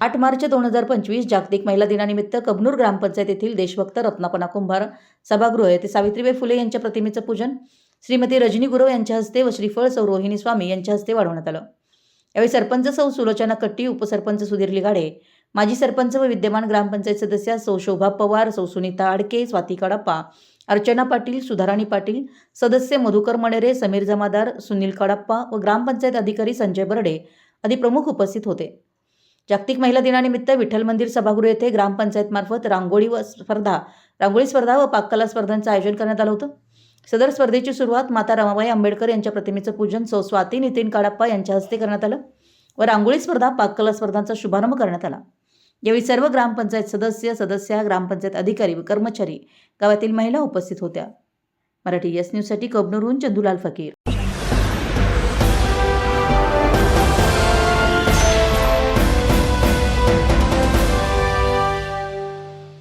आठ मार्च दोन हजार पंचवीस जागतिक महिला दिनानिमित्त कबनूर ग्रामपंचायत येथील देशभक्त रत्नापना कुंभार सभागृह येथे सावित्रीबाई फुले यांच्या प्रतिमेचं पूजन श्रीमती रजनी गुरव यांच्या हस्ते व श्रीफळ सौ रोहिणी स्वामी यांच्या हस्ते वाढवण्यात आलं. यावेळी सरपंच सौ सुलोचना कट्टी उपसरपंच सुधीर लिगाडे माजी सरपंच व विद्यमान ग्रामपंचायत सदस्या सौ शोभा पवार सौ सुनीता आडके स्वाती कडाप्पा अर्चना पाटील सुधाराणी पाटील सदस्य मधुकर मणेरे समीर जमादार सुनील कडाप्पा व ग्रामपंचायत अधिकारी संजय बर्डे आदी प्रमुख उपस्थित होते. जागतिक महिला दिनानिमित्त विठ्ठल मंदिर सभागृह येथे ग्रामपंचायतमार्फत रांगोळी व स्पर्धा रांगोळी स्पर्धा व पाककला स्पर्धांचं आयोजन करण्यात आलं होतं. सदर स्पर्धेची सुरुवात माता रमाबाई आंबेडकर यांच्या प्रतिमेचं पूजन सौ स्वाती नितीन काडाप्पा यांच्या हस्ते करण्यात आलं व रांगोळी स्पर्धा पाककला स्पर्धांचा शुभारंभ करण्यात आला. यावेळी सर्व ग्रामपंचायत सदस्य सदस्या ग्रामपंचायत अधिकारी व कर्मचारी गावातील महिला उपस्थित होत्या. मराठी यस न्यूजसाठी कबनूरहून चंदूलाल फकीर.